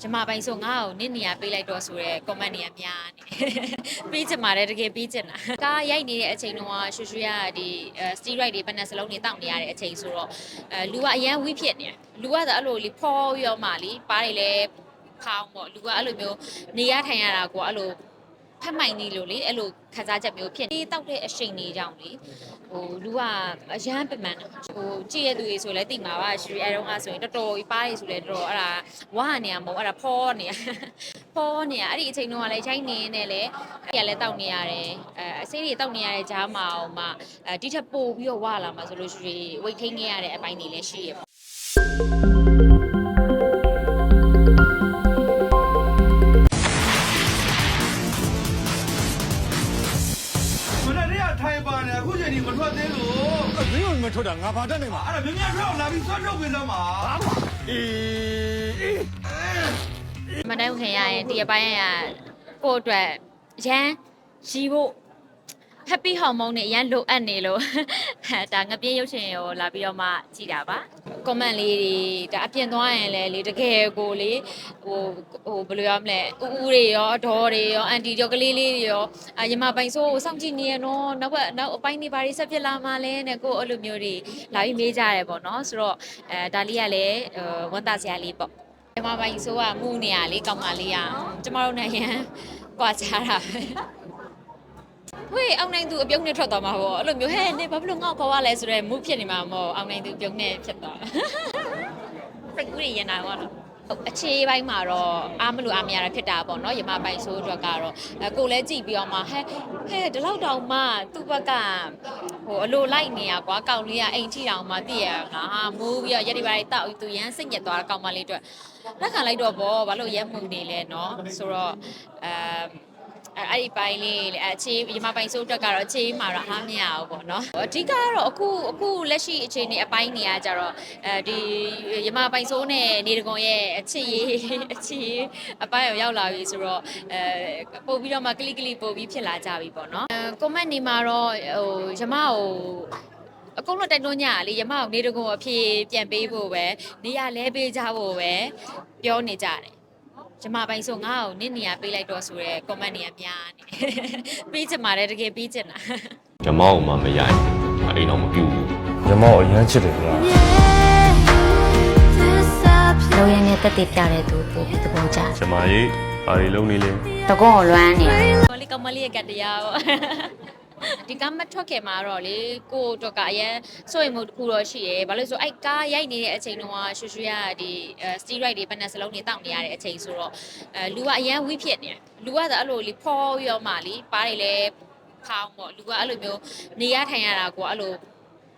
ဂျမပိုင်ဆိုငါ့ကိုနင့်နေရာပေးလိုက်တော့ဆိုတော့ comment တွေကများနေပြီးချင်ပါတယ်တကယ်ပြီးချင်တာကားရိုက်နေတဲ့အချိန်တုန်းကရွှေရွှေကဒီအဲ steroid တွေဘယ်နဲ့စလုံးတွေတောက်နေရတဲ့အချိန်ဆိုတော့အဲလူကအရန်ဝိဖြစ်နေတယ်လူကသာအဲ့လိုလीဖောရောမှလीပါးတွေလည်းဖောင်းပေါ့လူကအဲ့လိုမျိုးနေရထိုင်ရတာကိုအဲ့လို ဖက်မိုင်နေလို့လေအဲ့လိုခံစားချက်မျိုးဖြစ်နေတောက်တဲ့အချိန်တွေကြောင့်လေဟိုလူကအရန်ပမှန်တာဟိုကြည့်ရတဲ့သူတွေဆိုလည်းသိမှာပါရွှေအဲတော့ကဆိုရင်တော်တော်ကြီးပါးတွေဆိုလည်းတော်တော်အဲ့ဒါဝါနေရမဟုတ်အဲ့ဒါဖောနေရဖောနေရအဲ့ဒီအချိန်တုန်းကလည်းရိုက်နေနေလေအဲ့ရလည်းတောက်နေရတယ်အဲအစိမ်းတွေတောက်နေရတဲ့ဂျားမအောင်မှအဲဒီထက်ပို့ပြီးတော့ဝါလာမှာဆိုလို့ရှိရင်ဝိတ်ထိန်ခဲ့ရတဲ့အပိုင်းတွေလည်းရှိရပေါ့ ထွက်သေးလို့မင်းတို့မထွက်တာငါဘာတတ်နေမှာအဲ့ဒါမြင်မြန်ထွက်အောင်လာပြီးဆွတ်ထုတ်ပေးသမှာအေးအေးမတိုင်းခင်ရရင်ဒီအပိုင်းကကိုယ့်အတွက်ရန်ရီဖို့ happy hormone နဲ့ရန်လိုအပ်နေလို့ဒါငပြင်းရုပ်ရှင်ရောလာပြီးတော့မှကြည်တာပါ comment လေးတွေဒါအပြင်သွားရင်လည်းလေတကယ်ကိုလေဟိုဟိုဘယ်လိုရမလဲဥဥတွေရောအဒေါ်တွေရောအန်တီကျော်ကလေးလေးတွေရောအညီမပိုင်ဆိုးကိုစောင့်ကြည့်နေရနော်နောက်ဘက်နောက်အပိုင်းတွေဘာတွေဆက်ဖြစ်လာမှလဲနဲ့ကိုအဲ့လိုမျိုးတွေလာပြီးမေးကြရဲပေါ့နော်ဆိုတော့အဲဒါလေးကလည်းဟိုဝန်တာစရာလေးပေါ့ညီမပိုင်ဆိုးကမူနေရလေကောင်းပါလေးရကျမတို့နဲ့ရန်ကွာချတာပဲ ဝေးအောင်နိုင်သူအပြုံးနဲ့ထွက်သွားမှာပေါ့အဲ့လိုမျိုးဟဲ့နေဘာဖြစ်လို့ငေါ့ခေါ်ရလဲဆိုတော့ move ဖြစ်နေမှာမဟုတ်အောင်နိုင်သူပြုံးနဲ့ဖြစ်သွားစိတ်ကူးရင်နာတော့ဟုတ်အခြေပိုင်းမှာတော့အားမလို့အားမရတာဖြစ်တာပေါ့နော်ယမပိုင်ဆိုးအတွက်ကတော့ကိုလည်းကြည့်ပြီးတော့မှဟဲ့ဟဲ့ဒီလောက်တောင်မှသူ့ဘက်ကဟိုအလိုလိုက်နေရကွာကောင်လေးကအိမ်ထိတောင်မှသိရကဟာမိုးပြီးတော့ရက်ဒီပိုင်းတောက်သူရမ်းစိတ်ညစ်သွားတာကောင်မလေးအတွက်လက်ခံလိုက်တော့ဗောဘာလို့ရဲမှုနေလဲနော်ဆိုတော့အဲ အဲအဲ့ဒီပိုင်းလေးလေအခြေရမပိုင်စိုးအတွက်ကတော့အခြေမှာတော့အားမရဘူးပေါ့နော်အဓိကကတော့အခုအခုလက်ရှိအခြေအနေအပိုင်းနေရကြတော့အဲဒီရမပိုင်စိုးနဲ့နေတကွန်ရဲ့အခြေရေးအခြေရေးအပိုင်းကိုရောက်လာပြီဆိုတော့အဲပို့ပြီးတော့မှကလစ်ကလစ်ပို့ပြီးဖြစ်လာကြပြီပေါ့နော်အဲ comment နေမှာတော့ဟိုရမကိုအကုန်လုံးတိုက်တွန်းညလေရမကိုနေတကွန်အဖြေပြန်ပေးဖို့ပဲနေရလဲပေးကြဖို့ပဲပြောနေကြတယ် ကျမပိုင်ဆိုငါ့ကိုနင့်နေရာပေးလိုက်တော့ဆိုတော့ comment တွေကများနေပြီးချင်ပါတယ်တကယ်ပြီးချင်တာဓမ္မအောင်မှမရိုက်အိမ်တော့မပြူဘူးညီမကိုအရမ်းချစ်တယ်ဗျာလောရင်းနဲ့တက်တည်ပြတဲ့သူပို့ပြီးသဘောကျတယ်ဓမ္မရေးဘာတွေလုံးနေလဲတကုန်းကိုလွမ်းနေတယ်ကောလေးကောင်မလေးရဲ့ကတတရားပေါ့ ဒီကမ္မထွက်ခဲ့မှာတော့လေကိုယ့်အတွက်ကအရင်စိုးရိမ်မှုတစ်ခုတော့ရှိရဲဘာလို့လဲဆိုအဲ့ကားရိုက်နေတဲ့အချိန်တုန်းကရွှေရွှေကဒီ steroid တွေဘယ်နဲ့စလုံးတွေတောက်နေရတဲ့အချိန်ဆိုတော့အဲလူကအရန်ဝိဖြစ်နေတယ်လူကသာအဲ့လိုလीဖောရောမှလीပါးတွေလည်းဖောင်းပေါ့လူကအဲ့လိုမျိုးနေရထိုင်ရတာကိုအဲ့လို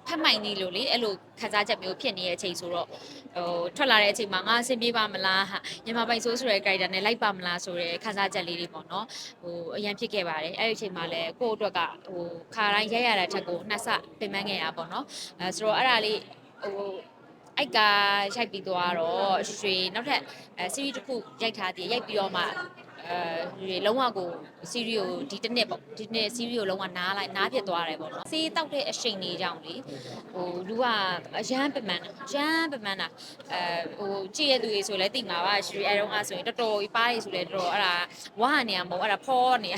ဖက်မိုင်နေလို့လေအဲ့လိုခံစားချက်မျိုးဖြစ်နေတဲ့အချိန်ဆိုတော့ဟိုထွက်လာတဲ့အချိန်မှာငါအဆင်ပြေပါမလားဟာညမပိုင်ဆိုးဆိုတဲ့ character နဲ့လိုက်ပါမလားဆိုတဲ့ခံစားချက်လေးတွေပေါ့နော်ဟိုအရင်ဖြစ်ခဲ့ပါတယ်အဲ့ဒီအချိန်မှာလည်းကိုယ့်အတွက်ကဟိုခါတိုင်းရိုက်ရတဲ့ထက်ကိုနှစ်ဆပင်ပန်းခဲ့ရပါတော့အဲဆိုတော့အဲ့ဒါလေးဟိုအိုက်ကရိုက်ပြီးသွားတော့ရွှေနောက်ထပ်အဲ series တစ်ခုရိုက်ထားသေးရိုက်ပြီးတော့မှ အဲလုံးဝကို series ကိုဒီတစ်နှစ်ပေါ့ဒီနှစ် series ကိုလုံးဝနားလိုက်နားပြစ်သွားတယ်ပေါ့နော်စေးတောက်တဲ့အချိန်လေးကြောင့်လေဟိုလူကအရန်ပမှန်တာရန်ပမှန်တာအဲဟိုကြည့်ရတဲ့သူတွေဆိုလည်းသိမှာပါရွှေအဲတော့အဆိုရင်တော်တော်ကြီးပါးတွေဆိုလည်းတော်တော်အဲ့ဒါဝါနေရမဟုတ်အဲ့ဒါဖောနေရ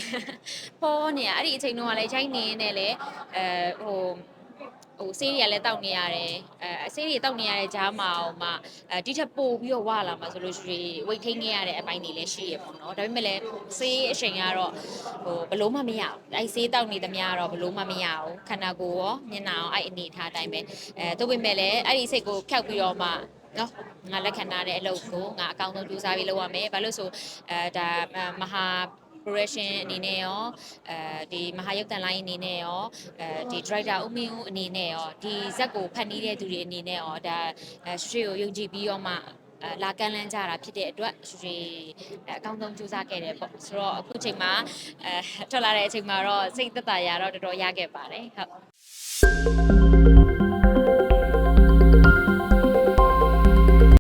ဖောနေရအဲ့ဒီအချိန်တုန်းကလည်းချိုင်းနေနေလေအဲဟို ဟိုဆေးတွေကလည်းတောက်နေရတယ်အဲအဆေးတွေတောက်နေရတဲ့ဂျားမအောင်မှအဲဒီထက်ပို့ပြီးတော့ဝလာမှာဆိုလို့ရှိရင်ဝိတ်ထိန်ခဲ့ရတဲ့အပိုင်းတွေလည်းရှိရပေါ့နော်ဒါပေမဲ့လည်းဆေးအချိန်ကတော့ဟိုဘလို့မှမရဘူးအဲဆေးတောက်နေသမျှတော့ဘလို့မှမရဘူးခန္ဓာကိုယ်ရောမျက်နှာရောအဲ့အနေထားအတိုင်းပဲအဲတို့ပေမဲ့လည်းအဲ့ဒီစိတ်ကိုဖျောက်ပြီးတော့မှ နော်ငါလက်ခံထားတဲ့အလုပ်ကိုငါအကောင်းဆုံးကြိုးစားပြီးလုပ်ရမယ်ဘာလို့ဆိုအဲဒါမဟာ progression အနေနဲ့ရောအဲဒီမဟာယုတ်တန်လိုင်းအနေနဲ့ရောအဲဒီ director ဦးမင်းဦးအနေနဲ့ရောဒီဇက်ကိုဖန်တီးတဲ့သူတွေအနေနဲ့ရောဒါအဲရွှေကိုယုံကြည်ပြီးတော့မှအဲလာကမ်းလန်းကြတာဖြစ်တဲ့အတွက်ရွှေအဲအကောင်းဆုံးကြိုးစားခဲ့တယ်ပေါ့ဆိုတော့အခုချိန်မှာအဲထွက်လာတဲ့အချိန်မှာတော့စိတ်သက်သာရတော့တော်တော်ရခဲ့ပါတယ်ဟုတ်